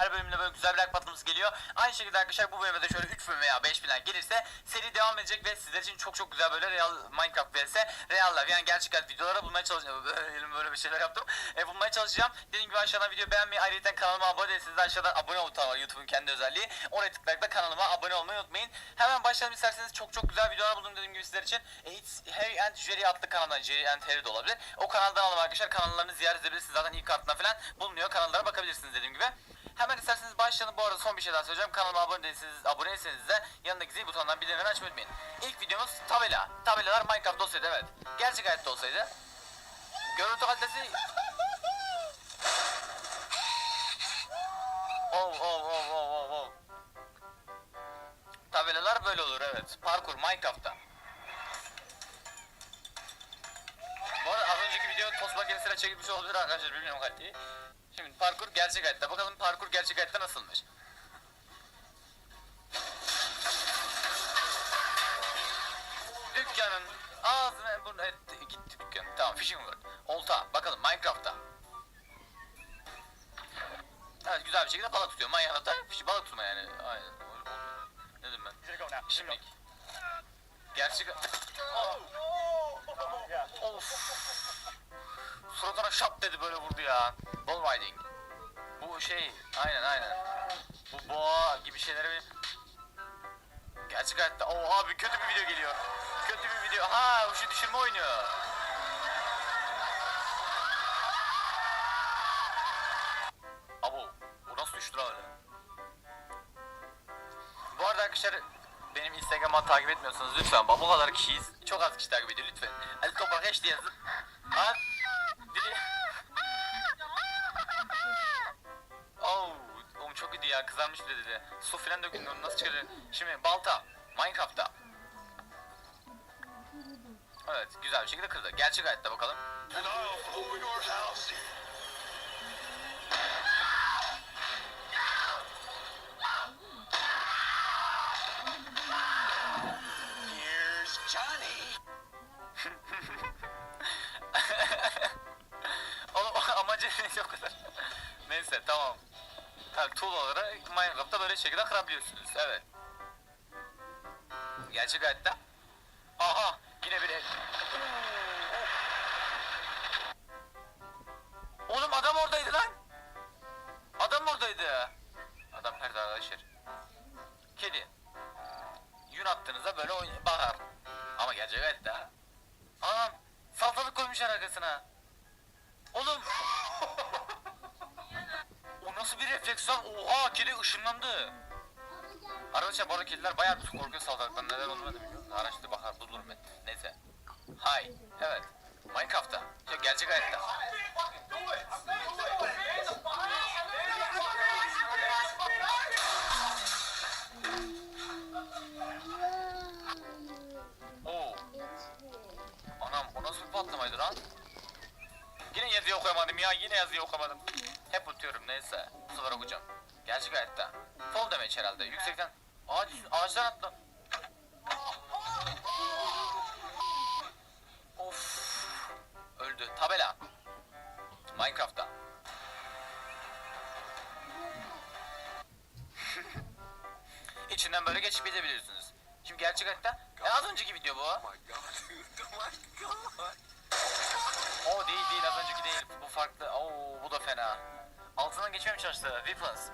Her bölümde böyle güzel bir like patlaması geliyor. Aynı şekilde arkadaşlar bu bölümde de şöyle 3 bölüm veya 5 falan gelirse seri devam edecek ve sizler için çok çok güzel böyle real Minecraft vs real life yani gerçek hayat videolara bulmaya çalışacağım. Böyle bir şeyler yaptım. E, bulmaya çalışacağım. Dediğim gibi aşağıdan video beğenmeyi ayrıca kanalıma abone değilseniz de aşağıdan abone butonu var YouTube'un kendi özelliği. Oraya tıklayarak da kanalıma abone olmayı unutmayın. Hemen başlayalım isterseniz çok çok güzel videolar buldum dediğim gibi sizler için. E, It's Harry and Jerry adlı kanaldan Jerry and Harry de olabilir. O kanaldan alın arkadaşlar. Kanallarını ziyaret edebilirsiniz. Zaten ilk kartına falan bulunuyor. Kanallara bakabilirsiniz dediğim gibi. Hemen isterseniz başlayalım. Bu arada son bir şey daha söyleyeceğim. Kanalıma abone değilseniz, abone değilseniz de yanındaki zil butonundan bildirimleri açmayı unutmayın. İlk videomuz tabela. Tabelalar Minecraft olsaydı evet. Gerçek hayatta olsaydı. Görüntü kalitesi... Oh oh oh oh oh oh. Tabelalar böyle olur evet. Parkur Minecraft'ta. Bu arada az önceki video tost makinesiyle çekilmiş olabilir arkadaşlar bilmiyorum kaliteyi. Şimdi parkur gerçek hayatta. Bakalım parkur gerçek hayatta nasılmış. Dükkanın ağzına bunu etti. Gitti dükkan. Tamam fishing world. Olta. Bakalım Minecraft'ta. Evet güzel bir şekilde balık tutuyor. Minecraft'ta balık tutma yani. Aynen. Ne dedim ben? Şimdi. Gerçek... Oh. Of. Suratına şap dedi böyle vurdu ya. Bull riding. Bu şey aynen aynen. Bu boğa gibi şeyleri Gerçek hayatta o abi kötü bir video geliyor. Kötü bir video. Ha bu şu düşürme oynuyor. Abo o nasıl düştü lan öyle? Bu arada arkadaşlar benim Instagram'dan takip etmiyorsanız lütfen bu kadar kişiyiz. Çok az kişi takip ediyor lütfen. Ali Toprak Eş diye yazın. Ha? Dili... Oh, oğlum çok iyi ya kızarmış bile dedi. Su filan döküldü onu nasıl çıkarır? Şimdi balta Minecraft'ta. Evet güzel bir şekilde kırdı. Gerçek hayatta bakalım. Tabii tool olarak Minecraft'ta böyle şekilde kırabiliyorsunuz. Evet. Gerçek hayatta. Aha yine bir ev. Oğlum adam oradaydı lan. Adam oradaydı. Adam nerede arkadaşlar? Kedi. Yün attığınızda böyle bakar. Ama gerçek hayatta. Anam salatalık koymuşlar arkasına. Oğlum. Nasıl bir refleks lan? Oha kedi ışınlandı. Arkadaşlar bu arada kediler bayağı bir korkuyor salatalıktan. Neden olduğunu bilmiyorum. Araştır bakar bulurum ben. Neyse. Hay. Evet. Hep unutuyorum neyse. Bu sefer okuyacağım. Gerçek hayatta. Fall damage herhalde. Yüksekten. Ağaç, ağaçtan atla. Of. Öldü. Tabela. Minecraft'ta. İçinden böyle geçip gidebiliyorsunuz. Şimdi gerçek hayatta. E, az önceki video bu. Oh my god. Oh my god. O değil değil az önceki değil. Bu farklı. Oo bu da fena. Altından geçmeye mi çalıştı? Weapons.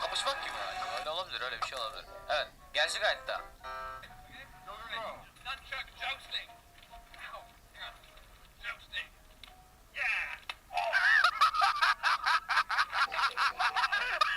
Kapışmak gibi mi? Öyle olabilir öyle bir şey olabilir. Evet. Gerçek hayatta.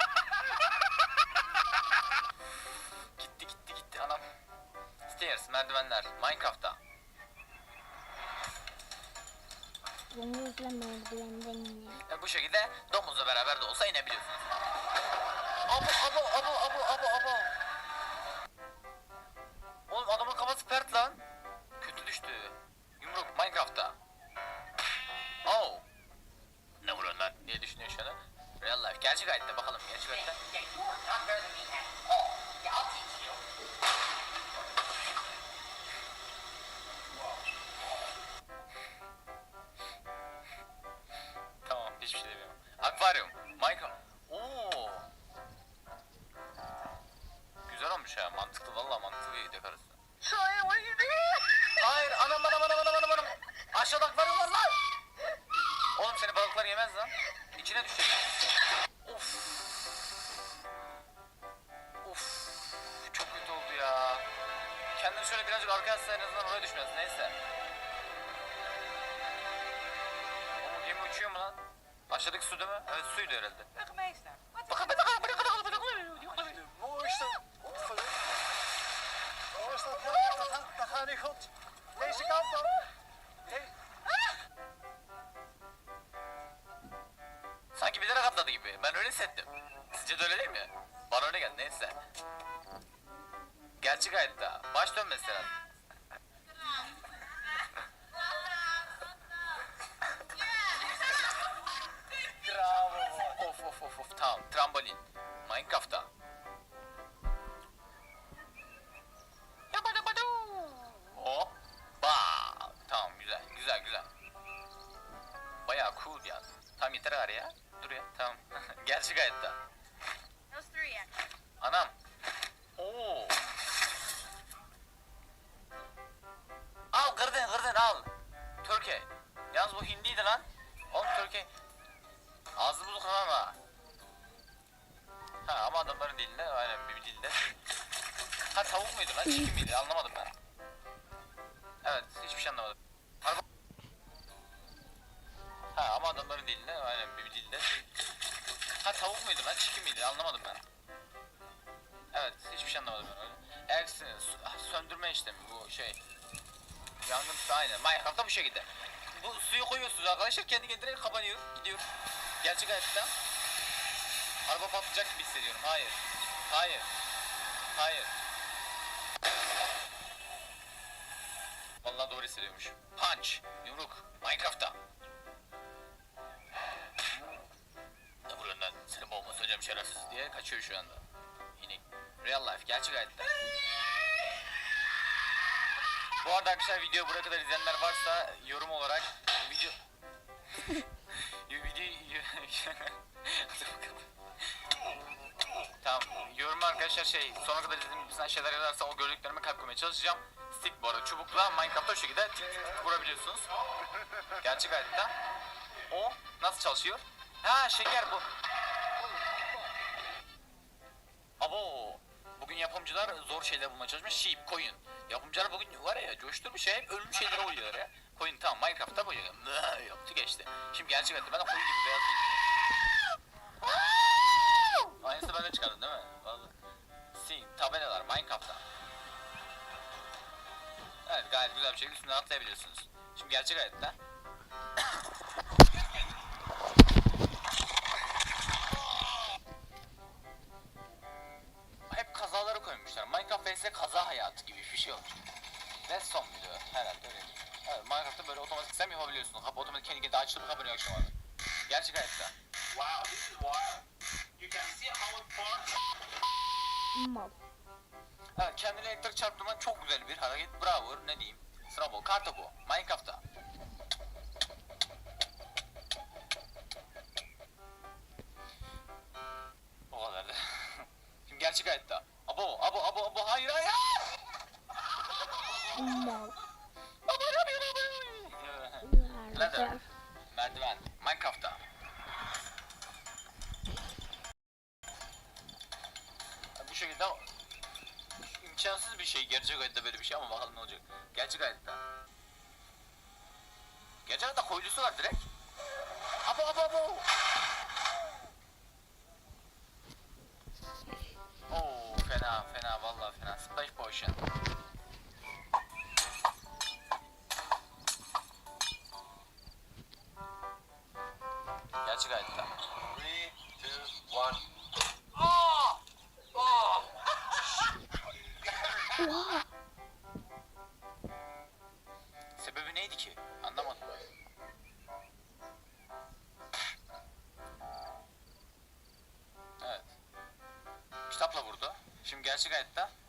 Stairs merdivenler. Minecraft'ta. Domuzla merdivenden iniyor. E, bu şekilde domuzla beraber de olsa inebiliyorsunuz. Abo abo abo abo abo abo. Oğlum adamın kafası pert lan. Kötü düştü. Yumruk Minecraft'ta. Oh. Ne vuruyorsun lan diye düşünüyor şu an. Real life. Gerçek hayatta bakalım gerçek hayatta. Akvaryum. Minecraft. Oo. Güzel olmuş ha. Mantıklı valla mantıklı bir dekorasyon. Hayır anam anam anam anam anam anam. Aşağıda akvaryum var lan. Oğlum seni balıklar yemez lan. İçine düşecek. Of. Of. Çok kötü oldu ya. Kendini şöyle birazcık arkaya atsa en azından oraya düşmez. Neyse. Aşağıdaki su değil mi? Evet suydu herhalde. Burgemeester, wat Bakın bakın bakın bakın bakın bakın. Oh, is dat, dat, gaat, dat gaat niet goed. Deze kant dan. Sanki bilerek atladı gibi. Ben öyle hissettim. Sizce de öyle değil mi? Bana öyle geldi. Neyse. Gerçek hayatta. Baş dönmesi lazım. Trambolin. Minecraft'ta. Yabadabadu. Hop. Ba. Tamam güzel. Güzel güzel. Bayağı cool ya. Tam yeter gari ya. Dur ya. Tamam. Gerçek hayatta. Anam. Oo. Al kırdın kırdın al. Türkiye. Yalnız bu hindiydi lan. Oğlum Türkiye. Ağzı bozuk ama. Ha ama adamların dilinde aynen bir dilde. Ha tavuk muydu lan çikin miydi anlamadım ben. Evet hiçbir şey anlamadım. Ha ama adamların dilinde aynen bir dilde. Ha tavuk muydu lan çikin miydi anlamadım ben. Evet, hiçbir şey anlamadım ben öyle. Ersin, su- söndürme işlemi bu şey. Yangın aynen. Minecraft'ta bu şekilde. Bu suyu koyuyorsunuz arkadaşlar kendi kendine kapanıyor, gidiyor. Gerçek hayatta. Araba patlayacak gibi hissediyorum. Hayır. Hayır. Hayır. Vallahi doğru hissediyormuş. Punch, yumruk, Minecraft'ta. Ne vuruyorsun lan? Seni bomba söyleyeceğim şerefsiz diye kaçıyor şu anda. Yine real life, gerçek hayatta. Bu arada arkadaşlar video buraya kadar izleyenler varsa yorum olarak video... video... arkadaşlar şey, sona kadar izlediğim şeyler yazarsa o gördüklerime kalp çalışacağım. Stick bu arada, çubukla Minecraft'ta o şekilde tık tık tık vurabiliyorsunuz. Gerçek hayatta. O nasıl çalışıyor? Ha şeker bu. Abo. Bugün yapımcılar zor şeyler bulmaya çalışmış. Sheep, koyun. Yapımcılar bugün var ya coşturmuş ya hep ölmüş şeylere oynuyorlar ya. Koyun tamam Minecraft'ta bu ya. Yaptı geçti. Şimdi gerçek hayatta ben de koyun gibi beyaz giydim. Minecraft'ta. Evet gayet güzel bir şekilde üstünden atlayabiliyorsunuz. Şimdi gerçek hayatta. Hep kazaları koymuşlar. Minecraft vs kaza hayatı gibi bir şey olmuş. Ve son video herhalde öyle. Evet, Minecraft'ta böyle otomatik sen yapabiliyorsun. Kapı otomatik kendi kendine açılıp kapanıyor akşam abi. Gerçek hayatta. Wow, this is wild. You can see how it burns. Mal. Evet, kendine elektrik çarptırman çok güzel bir hareket. Bravo, ne diyeyim. Snowball, kartopu, Minecraft'ta. O kadar. Şimdi gerçek hayatta. Abo, abo, abo, abo, hayır, hayır. Mal. Abo, abo. Merdiven, Minecraft'ta. İmkansız bir şey gerçek hayatta böyle bir şey ama bakalım ne olacak. Gerçek hayatta. Gerçek hayatta koyulusu var direkt. Abo abo abo. Oo fena fena vallahi fena. Splash potion. Evet. Kitapla vurdu. Şimdi gerçek hayatta